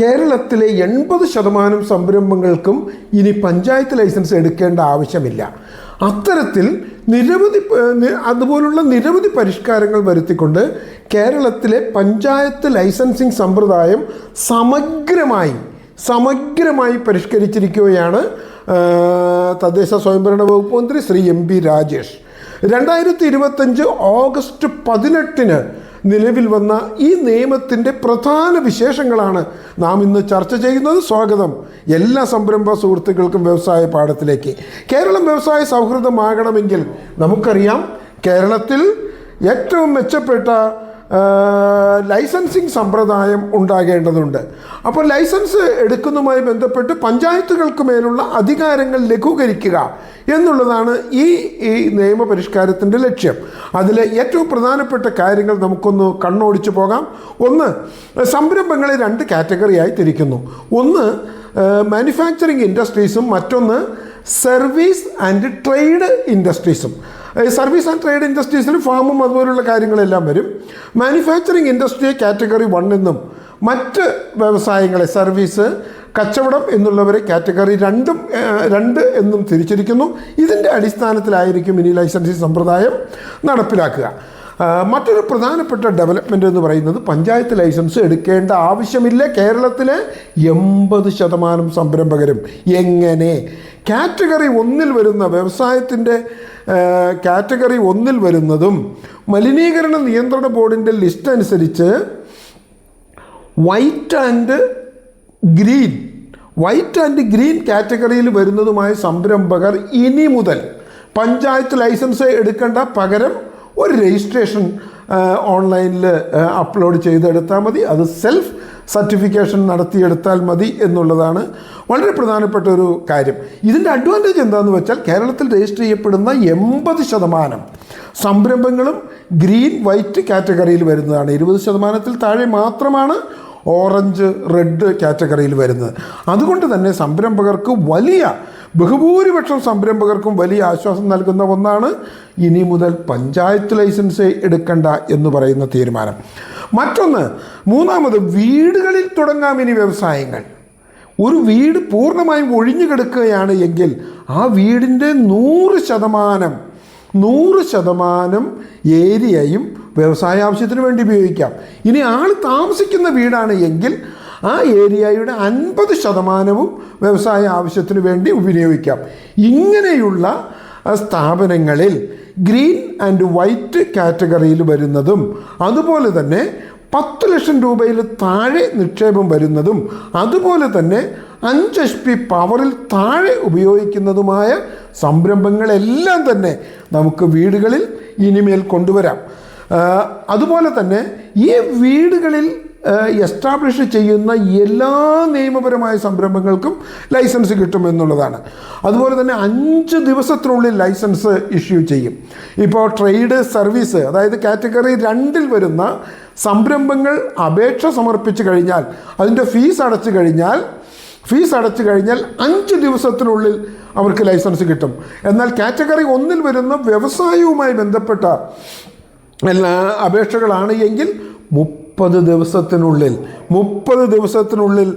കേരളത്തിലെ എൺപത് ശതമാനം സംരംഭങ്ങൾക്കും ഇനി പഞ്ചായത്ത് ലൈസൻസ് എടുക്കേണ്ട ആവശ്യമില്ല. അത്തരത്തിൽ നിരവധി അതുപോലുള്ള നിരവധി പരിഷ്കാരങ്ങൾ വരുത്തിക്കൊണ്ട് കേരളത്തിലെ പഞ്ചായത്ത് ലൈസൻസിങ് സമ്പ്രദായം സമഗ്രമായി സമഗ്രമായി പരിഷ്കരിച്ചിരിക്കുകയാണ് തദ്ദേശ സ്വയംഭരണ വകുപ്പ് മന്ത്രി ശ്രീ എം പി രാജേഷ്. രണ്ടായിരത്തി ഇരുപത്തഞ്ച് ഓഗസ്റ്റ് പതിനെട്ടിന് നിലവിൽ വന്ന ഈ നിയമത്തിന്റെ പ്രധാന വിശേഷങ്ങളാണ് നാം ഇന്ന് ചർച്ച ചെയ്യുന്നത്. സ്വാഗതം എല്ലാ സംരംഭ സുഹൃത്തുക്കൾക്കും വ്യവസായ പാഠത്തിലേക്ക്. കേരളം വ്യവസായ സൗഹൃദമാകണമെങ്കിൽ നമുക്കറിയാം കേരളത്തിൽ ഏറ്റവും മെച്ചപ്പെട്ട ലൈസൻസിങ് സമ്പ്രദായം ഉണ്ടാകേണ്ടതുണ്ട്. അപ്പോൾ ലൈസൻസ് എടുക്കുന്നതുമായി ബന്ധപ്പെട്ട് പഞ്ചായത്തുകൾക്ക് മേലുള്ള അധികാരങ്ങൾ ലഘൂകരിക്കുക എന്നുള്ളതാണ് ഈ ഈ നിയമപരിഷ്കാരത്തിന്റെ ലക്ഷ്യം. അതിലെ ഏറ്റവും പ്രധാനപ്പെട്ട കാര്യങ്ങൾ നമുക്കൊന്ന് കണ്ണോടിച്ചു പോകാം. ഒന്ന് സംരംഭങ്ങളെ രണ്ട് കാറ്റഗറിയായി തിരിക്കുന്നു. ഒന്ന് മാനുഫാക്ചറിങ് ഇൻഡസ്ട്രീസും മറ്റൊന്ന് സർവീസ് ആൻഡ് ട്രേഡ് ഇൻഡസ്ട്രീസും. സർവീസ് ആൻഡ് ട്രേഡ് ഇൻഡസ്ട്രീസിൽ ഫാമും അതുപോലുള്ള കാര്യങ്ങളെല്ലാം വരും. മാനുഫാക്ചറിങ് ഇൻഡസ്ട്രിയെ കാറ്റഗറി വൺ എന്നും മറ്റ് വ്യവസായങ്ങളെ സർവീസ് കച്ചവടം എന്നുള്ളവരെ കാറ്റഗറി രണ്ടും രണ്ട് എന്നും തിരിച്ചിരിക്കുന്നു. ഇതിന്റെ അടിസ്ഥാനത്തിലായിരിക്കും ഇനി ലൈസൻസിങ് സമ്പ്രദായം നടപ്പിലാക്കുക. മറ്റൊരു പ്രധാനപ്പെട്ട ഡെവലപ്മെന്റ് എന്ന് പറയുന്നത് പഞ്ചായത്ത് ലൈസൻസ് എടുക്കേണ്ട ആവശ്യമില്ല. കേരളത്തിലെ എൺപത് ശതമാനം സംരംഭകരും എങ്ങനെ? കാറ്റഗറി ഒന്നിൽ വരുന്ന വ്യവസായത്തിന്റെ കാറ്റഗറി ഒന്നിൽ വരുന്നതും മലിനീകരണ നിയന്ത്രണ ബോർഡിന്റെ ലിസ്റ്റ് അനുസരിച്ച് white and green white and green കാറ്റഗറിയിൽ വരുന്നതുമായ സംരംഭകർ ഇനി മുതൽ പഞ്ചായത്ത് ലൈസൻസ് എടുക്കേണ്ട പകരം ഒരു രജിസ്ട്രേഷൻ ഓൺലൈനിൽ അപ്ലോഡ് ചെയ്തെടുത്താൽ മതി. അത് സെൽഫ് സർട്ടിഫിക്കേഷൻ നടത്തിയെടുത്താൽ മതി എന്നുള്ളതാണ് വളരെ പ്രധാനപ്പെട്ട ഒരു കാര്യം. ഇതിന്റെ അഡ്വാന്റേജ് എന്താണെന്ന് വെച്ചാൽ കേരളത്തിൽ രജിസ്റ്റർ ചെയ്യപ്പെടുന്ന എൺപത് ശതമാനം സംരംഭങ്ങളും ഗ്രീൻ വൈറ്റ് കാറ്റഗറിയിൽ വരുന്നതാണ്. ഇരുപത് ശതമാനത്തിൽ താഴെ മാത്രമാണ് ഓറഞ്ച് റെഡ് കാറ്റഗറിയിൽ വരുന്നത്. അതുകൊണ്ട് തന്നെ സംരംഭകർക്ക് വലിയ ബഹുഭൂരിപക്ഷം സംരംഭകർക്കും വലിയ ആശ്വാസം നൽകുന്ന ഒന്നാണ് ഇനി മുതൽ പഞ്ചായത്ത് ലൈസൻസ് എടുക്കണ്ട എന്ന് പറയുന്ന തീരുമാനം. മറ്റൊന്ന് മൂന്നാമത് വീടുകളിൽ തുടങ്ങാം ഇനി വ്യവസായങ്ങൾ. ഒരു വീട് പൂർണമായും ഒഴിഞ്ഞു കിടക്കുകയാണ് എങ്കിൽ ആ വീടിന്റെ നൂറ് ശതമാനം നൂറ് ശതമാനം ഏരിയയും വ്യവസായ ആവശ്യത്തിന് വേണ്ടി ഉപയോഗിക്കാം. ഇനി ആൾ താമസിക്കുന്ന വീടാണ് എങ്കിൽ ആ ഏരിയയുടെ അൻപത് ശതമാനവും വ്യവസായ ആവശ്യത്തിന് വേണ്ടി ഉപയോഗിക്കാം. ഇങ്ങനെയുള്ള സ്ഥാപനങ്ങളിൽ ഗ്രീൻ ആൻഡ് വൈറ്റ് കാറ്റഗറിയിൽ വരുന്നതും അതുപോലെ തന്നെ പത്ത് ലക്ഷം രൂപയിൽ താഴെ നിക്ഷേപം വരുന്നതും അതുപോലെ തന്നെ അഞ്ച് എച്ച് പി പവറിൽ താഴെ ഉപയോഗിക്കുന്നതുമായ സംരംഭങ്ങളെല്ലാം തന്നെ നമുക്ക് വീടുകളിൽ ഇനിമേൽ കൊണ്ടുവരാം. അതുപോലെ തന്നെ ഈ വീടുകളിൽ എസ്റ്റാബ്ലിഷ് ചെയ്യുന്ന എല്ലാ നിയമപരമായ സംരംഭങ്ങൾക്കും ലൈസൻസ് കിട്ടുമെന്നുള്ളതാണ് അതുപോലെ തന്നെ അഞ്ച് ദിവസത്തിനുള്ളിൽ ലൈസൻസ് ഇഷ്യൂ ചെയ്യും. ഇപ്പോൾ ട്രേഡ് സർവീസ് അതായത് കാറ്റഗറി രണ്ടിൽ വരുന്ന സംരംഭങ്ങൾ അപേക്ഷ സമർപ്പിച്ചു കഴിഞ്ഞാൽ അതിന്റെ ഫീസ് അടച്ചു കഴിഞ്ഞാൽ ഫീസ് അടച്ചു കഴിഞ്ഞാൽ അഞ്ച് ദിവസത്തിനുള്ളിൽ അവർക്ക് ലൈസൻസ് കിട്ടും. എന്നാൽ കാറ്റഗറി ഒന്നിൽ വരുന്ന വ്യവസായവുമായി ബന്ധപ്പെട്ട എല്ലാ അപേക്ഷകളാണ് എങ്കിൽ മുപ്പത് ദിവസത്തിനുള്ളിൽ മുപ്പത് ദിവസത്തിനുള്ളിൽ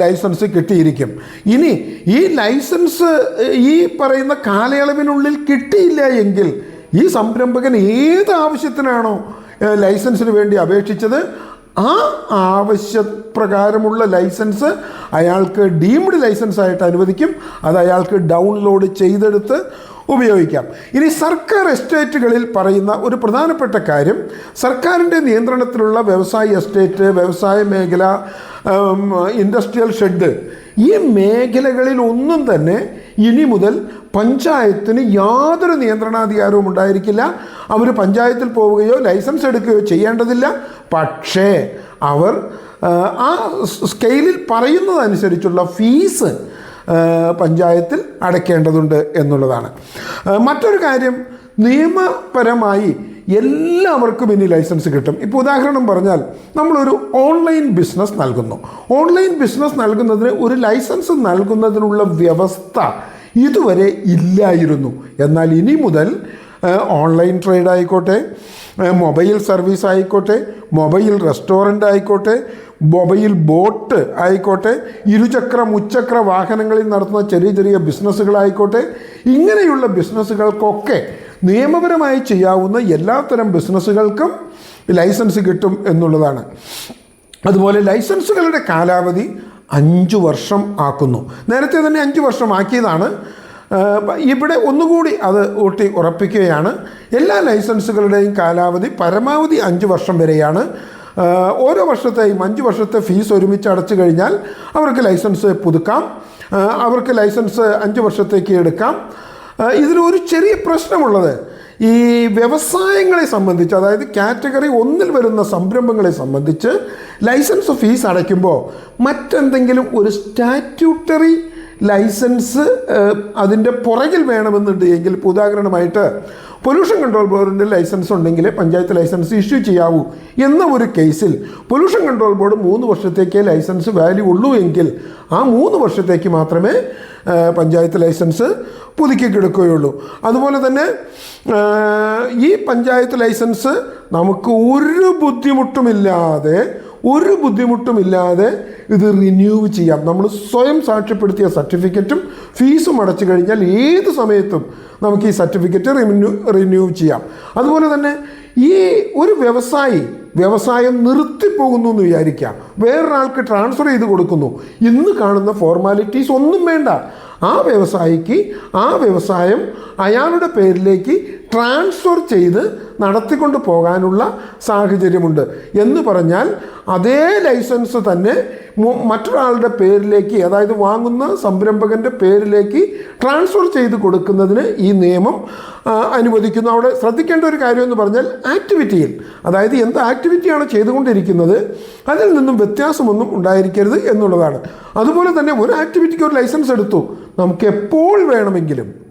ലൈസൻസ് കിട്ടിയിരിക്കും. ഇനി ഈ ലൈസൻസ് ഈ പറയുന്ന കാലയളവിനുള്ളിൽ കിട്ടിയില്ല എങ്കിൽ ഈ സംരംഭകൻ ഏത് ആവശ്യത്തിനാണോ ലൈസൻസിന് വേണ്ടി അപേക്ഷിച്ചത് ആ ആവശ്യപ്രകാരമുള്ള ലൈസൻസ് അയാൾക്ക് ഡീംഡ് ലൈസൻസ് ആയിട്ട് അനുവദിക്കും. അത് അയാൾക്ക് ഡൗൺലോഡ് ചെയ്തെടുത്ത് ഉപയോഗിക്കാം. ഇനി സർക്കാർ എസ്റ്റേറ്റുകളിൽ പറയുന്ന ഒരു പ്രധാനപ്പെട്ട കാര്യം സർക്കാരിന്റെ നിയന്ത്രണത്തിലുള്ള വ്യവസായ എസ്റ്റേറ്റ് വ്യവസായ മേഖല ഇൻഡസ്ട്രിയൽ ഷെഡ് ഈ മേഖലകളിൽ ഒന്നും തന്നെ ഇനി മുതൽ പഞ്ചായത്തിന് യാതൊരു നിയന്ത്രണാധികാരവും ഉണ്ടായിരിക്കില്ല. അവർ പഞ്ചായത്തിൽ പോവുകയോ ലൈസൻസ് എടുക്കുകയോ ചെയ്യേണ്ടതില്ല. പക്ഷേ അവർ ആ, സ്കെയിലിൽ പറയുന്നതനുസരിച്ചുള്ള ഫീസ് പഞ്ചായത്തിൽ അടയ്ക്കേണ്ടതുണ്ട് എന്നുള്ളതാണ്. മറ്റൊരു കാര്യം നിയമപരമായി എല്ലാവർക്കും ഇനി ലൈസൻസ് കിട്ടും. ഇപ്പോൾ ഉദാഹരണം പറഞ്ഞാൽ നമ്മളൊരു ഓൺലൈൻ ബിസിനസ് നൽകുന്നു. ഓൺലൈൻ ബിസിനസ് നൽകുന്നതിന് ഒരു ലൈസൻസ് നൽകുന്നതിനുള്ള വ്യവസ്ഥ ഇതുവരെ ഇല്ലായിരുന്നു. എന്നാൽ ഇനി മുതൽ ഓൺലൈൻ ട്രേഡ് ആയിക്കോട്ടെ മൊബൈൽ സർവീസ് ആയിക്കോട്ടെ മൊബൈൽ റെസ്റ്റോറന്റ് ആയിക്കോട്ടെ മൊബൈൽ ബോട്ട് ആയിക്കോട്ടെ ഇരുചക്ര മുച്ചക്ര വാഹനങ്ങളിൽ നടത്തുന്ന ചെറിയ ചെറിയ ബിസിനസ്സുകളായിക്കോട്ടെ ഇങ്ങനെയുള്ള ബിസിനസ്സുകൾക്കൊക്കെ നിയമപരമായി ചെയ്യാവുന്ന എല്ലാത്തരം ബിസിനസ്സുകൾക്കും ലൈസൻസ് കിട്ടും എന്നുള്ളതാണ്. അതുപോലെ ലൈസൻസുകളുടെ കാലാവധി അഞ്ച് വർഷം ആക്കുന്നു. നേരത്തെ തന്നെ അഞ്ച് വർഷം ആക്കിയതാണ്. ആ, ഇവിടെ ഒന്നുകൂടി അത് ഊട്ടി ഉറപ്പിക്കുകയാണ്. എല്ലാ ലൈസൻസുകളുടെയും കാലാവധി പരമാവധി അഞ്ച് വർഷം വരെയാണ്. ഓരോ വർഷത്തെയും അഞ്ച് വർഷത്തെ ഫീസ് ഒരുമിച്ച് അടച്ചു കഴിഞ്ഞാൽ അവർക്ക് ലൈസൻസ് പുതുക്കാം. അവർക്ക് ലൈസൻസ് അഞ്ച് വർഷത്തേക്ക് എടുക്കാം. ഇതിലൊരു ചെറിയ പ്രശ്നമുള്ളത് ഈ വ്യവസായങ്ങളെ സംബന്ധിച്ച് അതായത് കാറ്റഗറി ഒന്നിൽ വരുന്ന സംരംഭങ്ങളെ സംബന്ധിച്ച് ലൈസൻസ് ഫീസ് അടയ്ക്കുമ്പോൾ മറ്റെന്തെങ്കിലും ഒരു സ്റ്റാറ്റ്യൂട്ടറി ലൈസൻസ് അതിന്റെ പുറകിൽ വേണമെന്നുണ്ട് എങ്കിൽ ഉദാഹരണമായിട്ട് പൊല്യൂഷൻ കൺട്രോൾ ബോർഡിന്റെ ലൈസൻസ് ഉണ്ടെങ്കിൽ പഞ്ചായത്ത് ലൈസൻസ് ഇഷ്യൂ ചെയ്യാവൂ എന്ന ഒരു കേസിൽ പൊല്യൂഷൻ കൺട്രോൾ ബോർഡ് മൂന്ന് വർഷത്തേക്കേ ലൈസൻസ് വാല്യൂ ഉള്ളൂ എങ്കിൽ ആ മൂന്ന് വർഷത്തേക്ക് മാത്രമേ പഞ്ചായത്ത് ലൈസൻസ് പുതുക്കി കിടക്കുകയുള്ളൂ. അതുപോലെ തന്നെ ഈ പഞ്ചായത്ത് ലൈസൻസ് നമുക്ക് ഒരു ബുദ്ധിമുട്ടുമില്ലാതെ ഒരു ബുദ്ധിമുട്ടുമില്ലാതെ ഇത് റിന്യൂ ചെയ്യാം. നമ്മൾ സ്വയം സാക്ഷ്യപ്പെടുത്തിയ സർട്ടിഫിക്കറ്റും ഫീസും അടച്ചു കഴിഞ്ഞാൽ ഏത് സമയത്തും നമുക്ക് ഈ സർട്ടിഫിക്കറ്റ് റിന്യൂ റിന്യൂ ചെയ്യാം. അതുപോലെ തന്നെ ഈ ഒരു വ്യവസായി വ്യവസായം നിർത്തിപ്പോകുന്നു എന്ന് വിചാരിക്കാം. വേറൊരാൾക്ക് ട്രാൻസ്ഫർ ചെയ്ത് കൊടുക്കുന്നു. ഇന്ന് കാണുന്ന ഫോർമാലിറ്റീസ് ഒന്നും വേണ്ട. ആ വ്യവസായിക്ക് ആ വ്യവസായം അയാളുടെ പേരിലേക്ക് ട്രാൻസ്ഫർ ചെയ്ത് നടത്തിക്കൊണ്ട് പോകാനുള്ള സാഹചര്യമുണ്ട്. എന്ന് പറഞ്ഞാൽ അതേ ലൈസൻസ് തന്നെ മറ്റൊരാളുടെ പേരിലേക്ക് അതായത് വാങ്ങുന്ന സംരംഭകന്റെ പേരിലേക്ക് ട്രാൻസ്ഫർ ചെയ്ത് കൊടുക്കുന്നതിന് ഈ നിയമം അനുവദിക്കുന്നു. അവിടെ ശ്രദ്ധിക്കേണ്ട ഒരു കാര്യം എന്ന് പറഞ്ഞാൽ ആക്ടിവിറ്റിയിൽ അതായത് എന്ത് ആക്ടിവിറ്റിയാണ് ചെയ്തുകൊണ്ടിരിക്കുന്നത് അതിൽ നിന്നും വ്യത്യാസമൊന്നും ഉണ്ടായിരിക്കരുത് എന്നുള്ളതാണ്. അതുപോലെ തന്നെ ഒരു ആക്ടിവിറ്റിക്ക് ഒരു ലൈസൻസ് എടുത്തു. നമുക്ക് എപ്പോൾ വേണമെങ്കിലും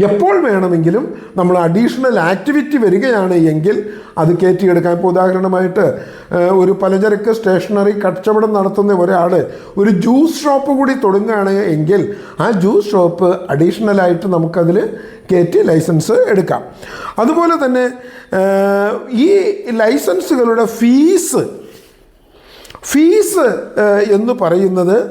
എപ്പോൾ വേണമെങ്കിലും നമ്മൾ അഡീഷണൽ ആക്ടിവിറ്റി വരികയാണ് എങ്കിൽ അത് കയറ്റിയെടുക്കാം ഇപ്പോൾ ഉദാഹരണമായിട്ട് ഒരു പലചരക്ക് സ്റ്റേഷനറി കച്ചവടം നടത്തുന്ന ഒരാൾ ഒരു ജ്യൂസ് ഷോപ്പ് കൂടി തുടങ്ങുകയാണ് എങ്കിൽ ആ ജ്യൂസ് ഷോപ്പ് അഡീഷണലായിട്ട് നമുക്കതിൽ കയറ്റി ലൈസൻസ് എടുക്കാം. അതുപോലെ തന്നെ ഈ ലൈസൻസുകളുടെ ഫീസ് ഫീസ് എന്ന് പറയുന്നത്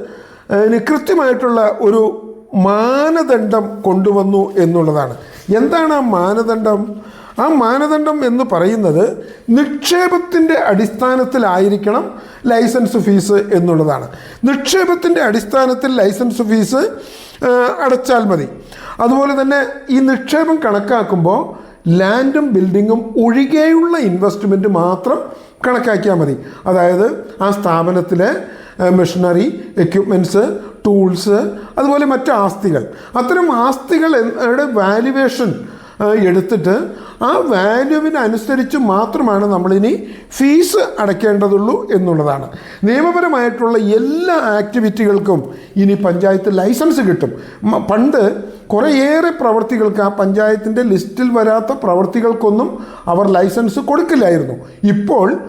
കൃത്യമായിട്ടുള്ള ഒരു മാനദണ്ഡം കൊണ്ടുവന്നു എന്നുള്ളതാണ്. എന്താണ് ആ മാനദണ്ഡം? ആ മാനദണ്ഡം എന്ന് പറയുന്നത് നിക്ഷേപത്തിന്റെ അടിസ്ഥാനത്തിലായിരിക്കണം ലൈസൻസ് ഫീസ് എന്നുള്ളതാണ്. നിക്ഷേപത്തിന്റെ അടിസ്ഥാനത്തിൽ ലൈസൻസ് ഫീസ് അടച്ചാൽ മതി. അതുപോലെ തന്നെ ഈ നിക്ഷേപം കണക്കാക്കുമ്പോൾ ലാൻഡും ബിൽഡിങ്ങും ഒഴികെയുള്ള ഇൻവെസ്റ്റ്മെന്റ് മാത്രം കണക്കാക്കിയാൽ മതി. അതായത് ആ സ്ഥാപനത്തിലെ മെഷീനറി എക്യുപ്മെന്റ്സ് ടൂൾസ് അതുപോലെ മറ്റ് ആസ്തികൾ. അത്തരം ആസ്തികളുടെ വാല്യുവേഷൻ എടുത്തിട്ട് ആ വാല്യുവിനനുസരിച്ച് മാത്രമാണ് നമ്മളിനി ഫീസ് അടയ്ക്കേണ്ടതുള്ളൂ എന്നുള്ളതാണ്. നിയമപരമായിട്ടുള്ള എല്ലാ ആക്ടിവിറ്റികൾക്കും ഇനി പഞ്ചായത്ത് ലൈസൻസ് കിട്ടും. പണ്ട് കുറേയേറെ പ്രവർത്തികൾക്ക് ആ പഞ്ചായത്തിന്റെ ലിസ്റ്റിൽ വരാത്ത പ്രവർത്തികൾക്കൊന്നും അവർ ലൈസൻസ് കൊടുക്കില്ലായിരുന്നു. ഇപ്പോൾ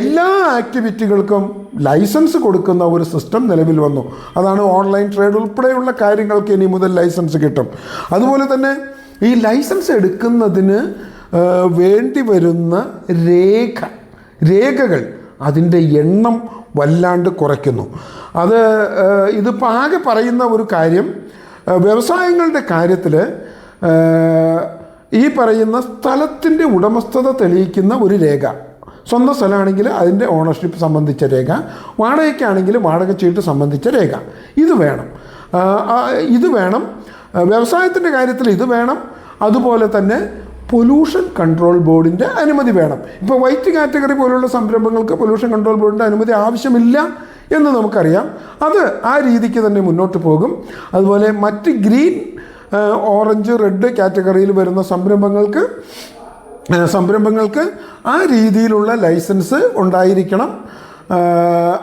എല്ലാ ആക്ടിവിറ്റികൾക്കും ലൈസൻസ് കൊടുക്കുന്ന ഒരു സിസ്റ്റം നിലവിൽ വന്നു. അതാണ് ഓൺലൈൻ ട്രേഡ് ഉൾപ്പെടെയുള്ള കാര്യങ്ങൾക്ക് ഇനി മുതൽ ലൈസൻസ് കിട്ടും. അതുപോലെ തന്നെ ഈ ലൈസൻസ് എടുക്കുന്നതിന് വേണ്ടി വരുന്ന രേഖ രേഖകൾ അതിന്റെ എണ്ണം വല്ലാണ്ട് കുറയ്ക്കുന്നു. അത് ഇതിപ്പോൾ ആകെ പറയുന്ന ഒരു കാര്യം വ്യവസായങ്ങളുടെ കാര്യത്തിൽ ഈ പറയുന്ന സ്ഥലത്തിന്റെ ഉടമസ്ഥത തെളിയിക്കുന്ന ഒരു രേഖ. സ്വന്തം സ്ഥലമാണെങ്കിൽ അതിന്റെ ഓണർഷിപ്പ് സംബന്ധിച്ച രേഖ വാടകയ്ക്കാണെങ്കിൽ വാടക ചീട്ട് സംബന്ധിച്ച രേഖ. ഇത് വേണം. ഇത് വേണം. വ്യവസായത്തിന്റെ കാര്യത്തിൽ ഇത് വേണം. അതുപോലെ തന്നെ പൊല്യൂഷൻ കൺട്രോൾ ബോർഡിന്റെ അനുമതി വേണം. ഇപ്പോൾ വൈറ്റ് കാറ്റഗറി പോലുള്ള സംരംഭങ്ങൾക്ക് പൊല്യൂഷൻ കൺട്രോൾ ബോർഡിന്റെ അനുമതി ആവശ്യമില്ല എന്ന് നമുക്കറിയാം. അത് ആ രീതിക്ക് തന്നെ മുന്നോട്ട് പോകും. അതുപോലെ മറ്റ് ഗ്രീൻ ഓറഞ്ച് റെഡ് കാറ്റഗറിയിൽ വരുന്ന സംരംഭങ്ങൾക്ക് സംരംഭങ്ങൾക്ക് ആ രീതിയിലുള്ള ലൈസൻസ് ഉണ്ടായിരിക്കണം.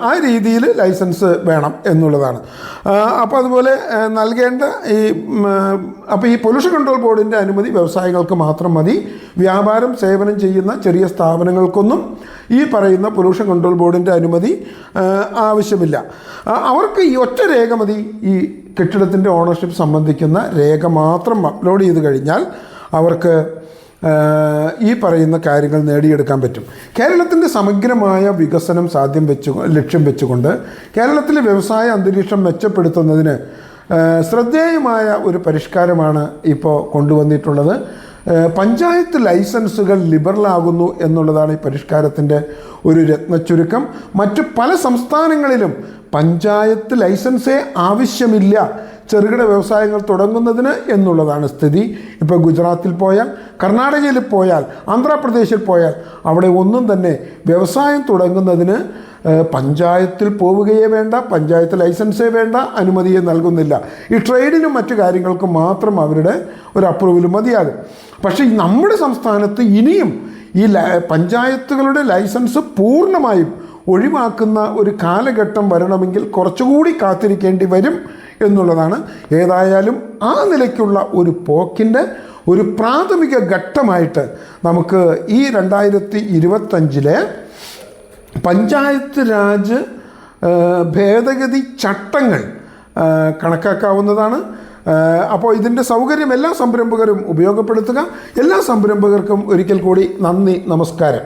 ആ, രീതിയിൽ ലൈസൻസ് വേണം എന്നുള്ളതാണ്. അപ്പോൾ അതുപോലെ നൽകേണ്ട ഈ അപ്പോൾ ഈ പൊല്യൂഷൻ കൺട്രോൾ ബോർഡിന്റെ അനുമതി വ്യവസായങ്ങൾക്ക് മാത്രം മതി. വ്യാപാരം സേവനം ചെയ്യുന്ന ചെറിയ സ്ഥാപനങ്ങൾക്കൊന്നും ഈ പറയുന്ന പൊല്യൂഷൻ കൺട്രോൾ ബോർഡിന്റെ അനുമതി ആവശ്യമില്ല. അവർക്ക് ഈ ഒറ്റ രേഖ മതി. ഈ കെട്ടിടത്തിന്റെ ഓണർഷിപ്പ് സംബന്ധിക്കുന്ന രേഖ മാത്രം അപ്ലോഡ് ചെയ്ത് കഴിഞ്ഞാൽ അവർക്ക് ഈ പറയുന്ന കാര്യങ്ങൾ നേടിയെടുക്കാൻ പറ്റും. കേരളത്തിന്റെ സമഗ്രമായ വികസനം സാധ്യം വെച്ചു ലക്ഷ്യം വെച്ചുകൊണ്ട് കേരളത്തിലെ വ്യവസായ അന്തരീക്ഷം മെച്ചപ്പെടുത്തുന്നതിന് ശ്രദ്ധേയമായ ഒരു പരിഷ്കാരമാണ് ഇപ്പോൾ കൊണ്ടുവന്നിട്ടുള്ളത്. പഞ്ചായത്ത് ലൈസൻസുകൾ ലിബറലാകുന്നു എന്നുള്ളതാണ് ഈ പരിഷ്കാരത്തിന്റെ ഒരു രത്നച്ചുരുക്കം. മറ്റ് പല സംസ്ഥാനങ്ങളിലും പഞ്ചായത്ത് ലൈസൻസേ ആവശ്യമില്ല ചെറുകിട വ്യവസായങ്ങൾ തുടങ്ങുന്നതിന് എന്നുള്ളതാണ് സ്ഥിതി. ഇപ്പോൾ ഗുജറാത്തിൽ പോയാൽ കർണാടകയിൽ പോയാൽ ആന്ധ്രാപ്രദേശിൽ പോയാൽ അവിടെ ഒന്നും തന്നെ വ്യവസായം തുടങ്ങുന്നതിന് പഞ്ചായത്തിൽ പോവുകയേ വേണ്ട പഞ്ചായത്ത് ലൈസൻസേ വേണ്ട അനുമതിയെ നൽകുന്നില്ല. ഈ ട്രേഡിനും മറ്റു കാര്യങ്ങൾക്കും മാത്രം അവരുടെ ഒരു അപ്രൂവൽ മതിയാകും. പക്ഷേ നമ്മുടെ സംസ്ഥാനത്ത് ഇനിയും ഈ പഞ്ചായത്തുകളുടെ ലൈസൻസ് പൂർണമായും ഒഴിവാക്കുന്ന ഒരു കാലഘട്ടം വരണമെങ്കിൽ കുറച്ചുകൂടി കാത്തിരിക്കേണ്ടി വരും. എന്നുള്ളതാണ് ഏതായാലും ആ നിലയ്ക്കുള്ള ഒരു പോക്കിന്റെ ഒരു പ്രാഥമിക ഘട്ടമായിട്ട് നമുക്ക് ഈ രണ്ടായിരത്തി ഇരുപത്തഞ്ചിലെ പഞ്ചായത്ത് രാജ് ഭേദഗതി ചട്ടങ്ങൾ കണക്കാക്കാവുന്നതാണ്. അപ്പോൾ ഇതിന്റെ സൗകര്യം എല്ലാ സംരംഭകരും ഉപയോഗപ്പെടുത്തുക. എല്ലാ സംരംഭകർക്കും ഒരിക്കൽ കൂടി നന്ദി നമസ്കാരം.